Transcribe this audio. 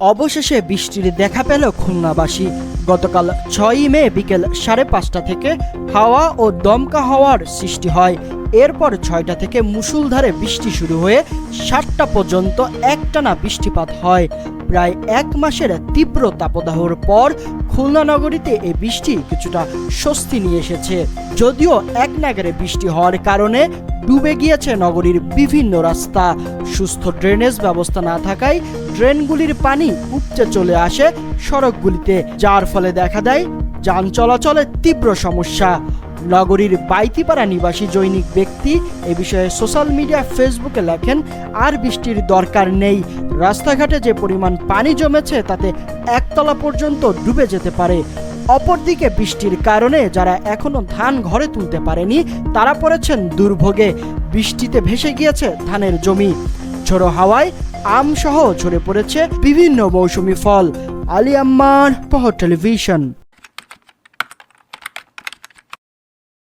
অবশেষে বৃষ্টির দেখা পেল খুলনাবাসী। গতকাল ছয়ই মে বিকেল সাড়ে পাঁচটা থেকে হাওয়া ও দমকা হওয়ার সৃষ্টি হয়। এরপর ছয়টা থেকে মুসুলধারে বৃষ্টি শুরু হয়ে সাতটা পর্যন্ত একটানা বৃষ্টিপাত হয়। প্রায় এক মাসের তীব্র তাপদাহর পর খুলনা নগরীতে এই বৃষ্টি কিছুটা স্বস্তি নিয়ে এসেছে। যদিও এক নাগারে বৃষ্টি হওয়ার কারণে ডুবে গিয়েছে নগরীর বিভিন্ন রাস্তা। সুস্থ ড্রেনেজ ব্যবস্থা না থাকায় ড্রেনগুলির পানি উপচে চলে আসে সড়কগুলিতে, যার ফলে দেখা দেয় যান চলাচলে তীব্র সমস্যা। নগরীর বাইতিপাড়া নিবাসী জৈনিক ব্যক্তি এ বিষয়ে সোশ্যাল মিডিয়া ফেসবুকে লেখেন, আর বৃষ্টির দরকার নেই। রাস্তাঘাটে যে পরিমাণ পানি জমেছে, তাতে একতলা পর্যন্ত ডুবে যেতে পারে। অপরদিকে বৃষ্টির কারণে যারা এখনও ধান ঘরে তুলতে পারেনি, তারা পড়েছেন দুর্ভোগে। বৃষ্টিতে ভেসে গিয়েছে ধানের জমি। ঝোড়ো হাওয়ায় আম সহ ঝরে পড়েছে বিভিন্ন মৌসুমি ফল। আলী আম্মান পহ টেলিভিশন।